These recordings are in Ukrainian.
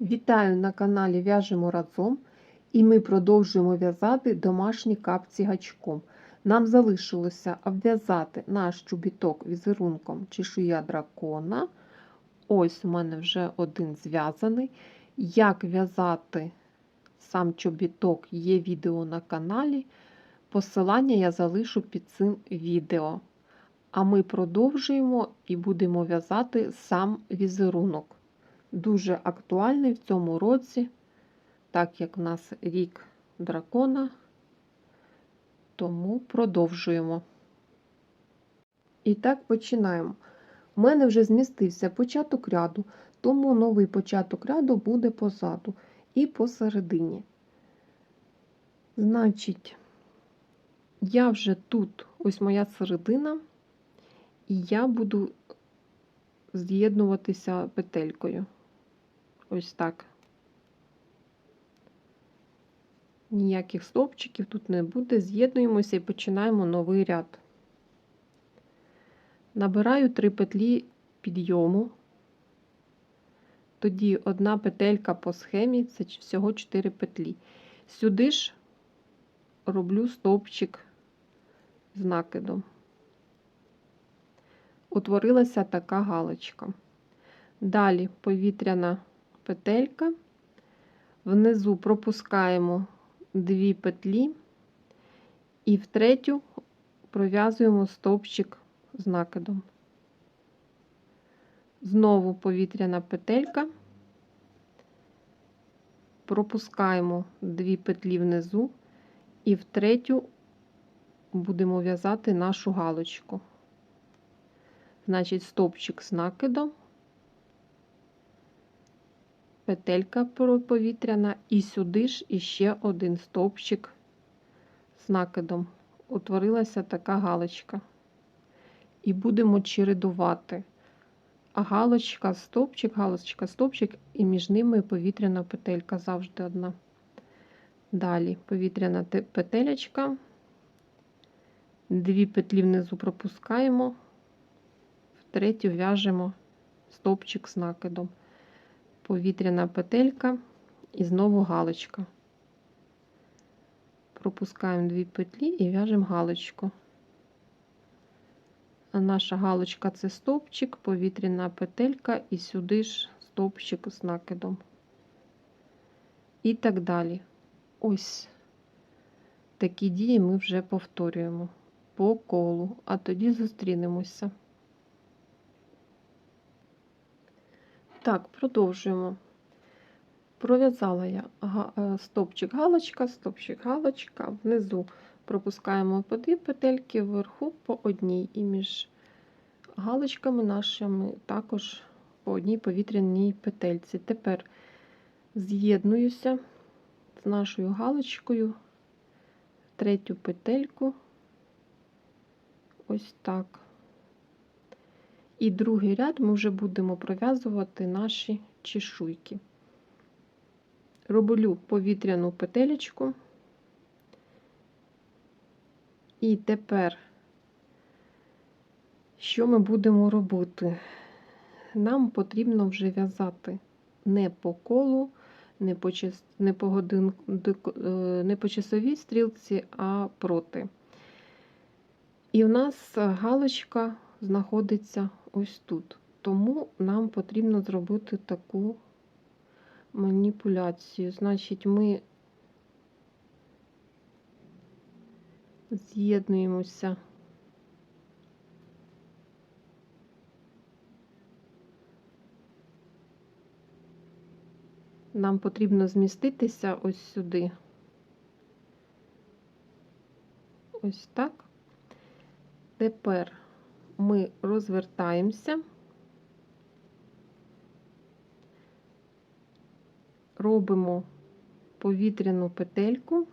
Вітаю на каналі В'яжемо разом і ми продовжуємо в'язати домашні капці гачком. Нам залишилося обв'язати наш чобіток візерунком чешуя дракона. Ось у мене вже один зв'язаний. Як в'язати сам чобіток є відео на каналі. Посилання я залишу під цим відео. А ми продовжуємо і будемо в'язати сам візерунок. Дуже актуальний в цьому році, так як в нас рік дракона, тому продовжуємо. І так починаємо. У мене вже змістився початок ряду, тому новий початок ряду буде позаду і посередині. Значить, я вже тут, ось моя середина, і я буду з'єднуватися петелькою. Ось так. Ніяких стовпчиків тут не буде. З'єднуємося і починаємо новий ряд. Набираю 3 петлі підйому. Тоді одна петелька по схемі це всього 4 петлі. Сюди ж роблю стовпчик з накидом. Утворилася така галочка. Далі повітряна петелька, внизу пропускаємо дві петлі і в третю пров'язуємо стовпчик з накидом. Знову повітряна петелька, пропускаємо дві петлі внизу і в третю будемо в'язати нашу галочку. Значить, стовпчик з накидом петелька повітряна, і сюди ж іще один стовпчик з накидом. Утворилася така галочка. І будемо чередувати. А галочка, стовпчик, галочка, стовпчик, і між ними повітряна петелька завжди одна. Далі повітряна петелечка, дві петлі внизу пропускаємо, в третю в'яжемо стовпчик з накидом повітряна петелька і знову галочка. Пропускаємо дві петлі і в'яжемо галочку. А наша галочка це стовпчик, повітряна петелька, і сюди ж стовпчик з накидом. І так далі. Ось такі дії ми вже повторюємо по колу, а тоді зустрінемося. Так, продовжуємо. Пров'язала я е, стовпчик галочка, стовпчик галочка, внизу пропускаємо по дві петельки, вверху по одній, і між галочками нашими також по одній повітряній петельці. Тепер з'єднуюся з нашою галочкою, третю петельку, ось так. І другий ряд ми вже будемо пров'язувати наші чешуйки. Роблю повітряну петелечку. І тепер, що ми будемо робити? Нам потрібно вже в'язати не по колу, не по, не по, годин, е, не по часовій стрілці, а проти. І в нас галочка знаходиться ось тут. Тому нам потрібно зробити таку маніпуляцію. Значить, ми з'єднуємося. Нам потрібно зміститися ось сюди. Ось так. Тепер ми розвертаємося, робимо повітряну петельку,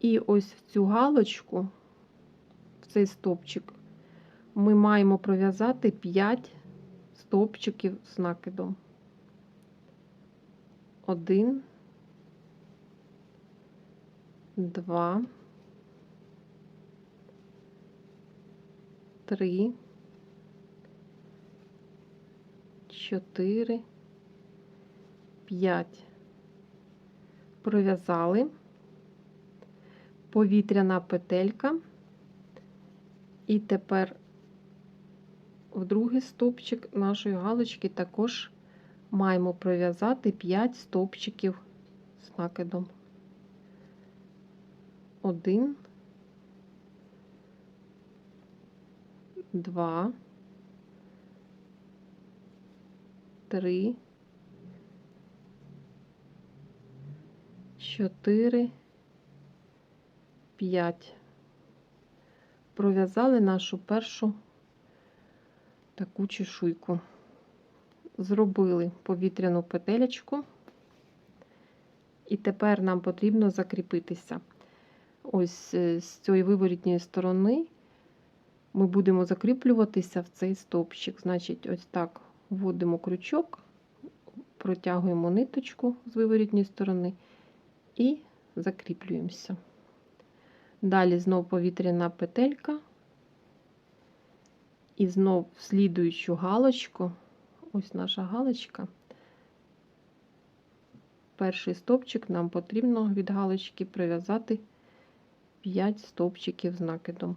і ось в цю галочку, в цей стовпчик, ми маємо пров'язати 5 стовпчиків з накидом. Один, два. Три, чотири, 5 пров'язали, повітряна петелька, і тепер в другий стовпчик нашої галочки також маємо пров'язати 5 стовпчиків з накидом. Один, два, три, чотири, п'ять. Пров'язали нашу першу таку чешуйку. Зробили повітряну петелечку, і тепер нам потрібно закріпитися. Ось е, з цієї виворітньої сторони ми будемо закріплюватися в цей стовпчик. Значить, ось так вводимо крючок, протягуємо ниточку з виворітньої сторони і закріплюємося. Далі знову повітряна петелька, і знов в слідуючу галочку, ось наша галочка. Перший стовпчик нам потрібно від галочки прив'язати 5 стовпчиків з накидом.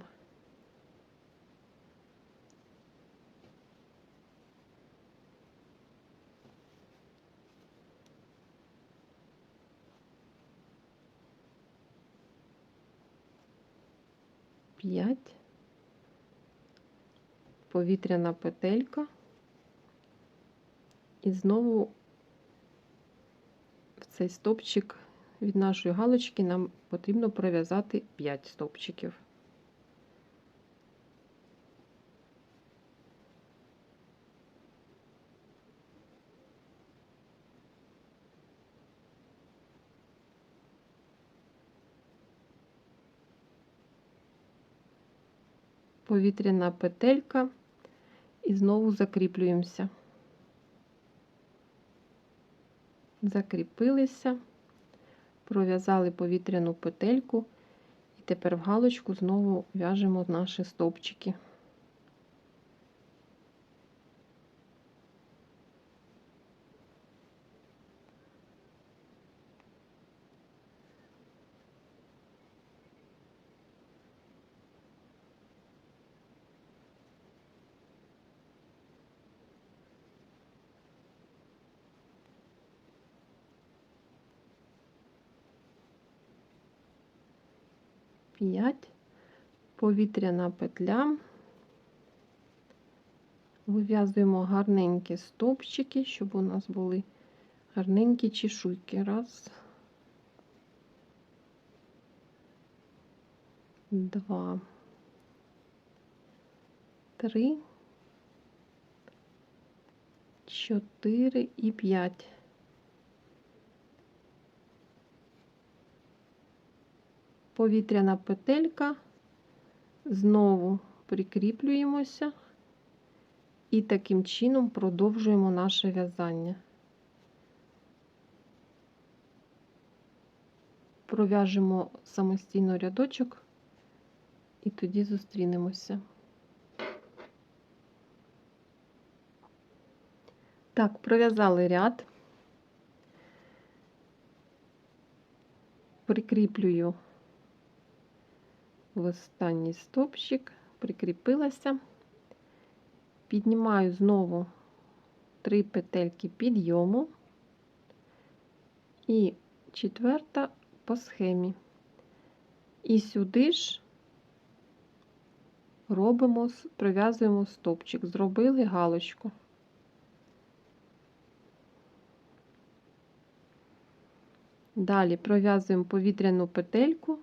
П'ять, повітряна петелька, і знову в цей стовпчик від нашої галочки нам потрібно пров'язати 5 стовпчиків. Повітряна петелька і знову закріплюємося. Закріпилися пров'язали повітряну петельку, і тепер в галочку знову в'яжемо наші стовпчики. П'ять, повітряна петля, вив'язуємо гарненькі стовпчики, щоб у нас були гарненькі чешуйки. Раз, два, три, чотири і п'ять. Повітряна петелька, знову прикріплюємося і таким чином продовжуємо наше в'язання. Пров'яжемо самостійно рядочок і тоді зустрінемося. Так, пров'язали ряд, прикріплюю в останній стопчик, прикріпилася, піднімаю знову три петельки підйому і четверта по схемі. І сюди ж робимо, прив'язуємо стопчик, зробили галочку. Далі пров'язуємо повітряну петельку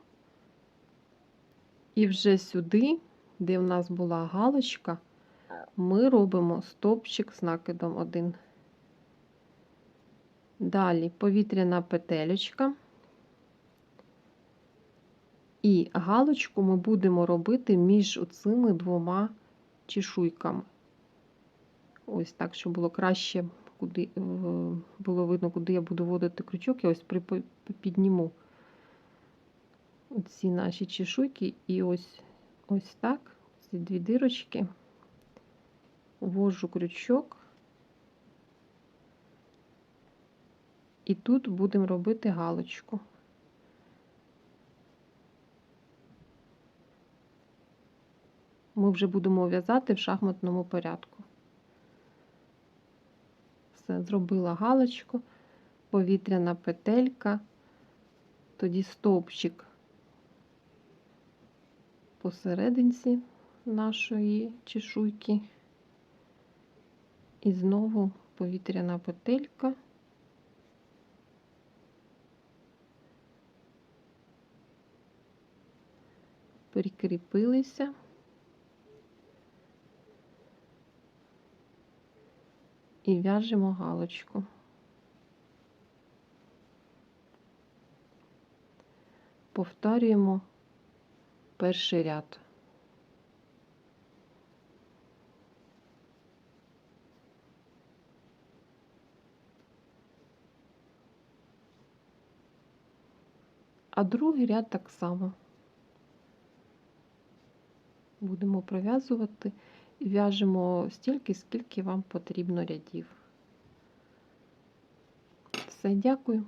і вже сюди, де в нас була галочка, ми робимо стовпчик з накидом один. Далі повітряна петелечка. І галочку ми будемо робити між цими двома чешуйками. Ось так, щоб було краще, куди було видно, куди я буду вводити крючок, я ось підніму ці наші чешуйки, і ось ось так, ці дві дирочки, ввожу крючок І тут будемо робити галочку. Ми вже будемо в'язати в шахматному порядку. Все, зробила галочку, повітряна петелька, тоді стовпчик посерединці нашої чешуйки. І знову повітряна петелька. Прикріпилися. І в'яжемо галочку. Повторюємо перший ряд. А другий ряд так само. Будемо пров'язувати і в'яжемо стільки, скільки вам потрібно рядів. Все, дякую.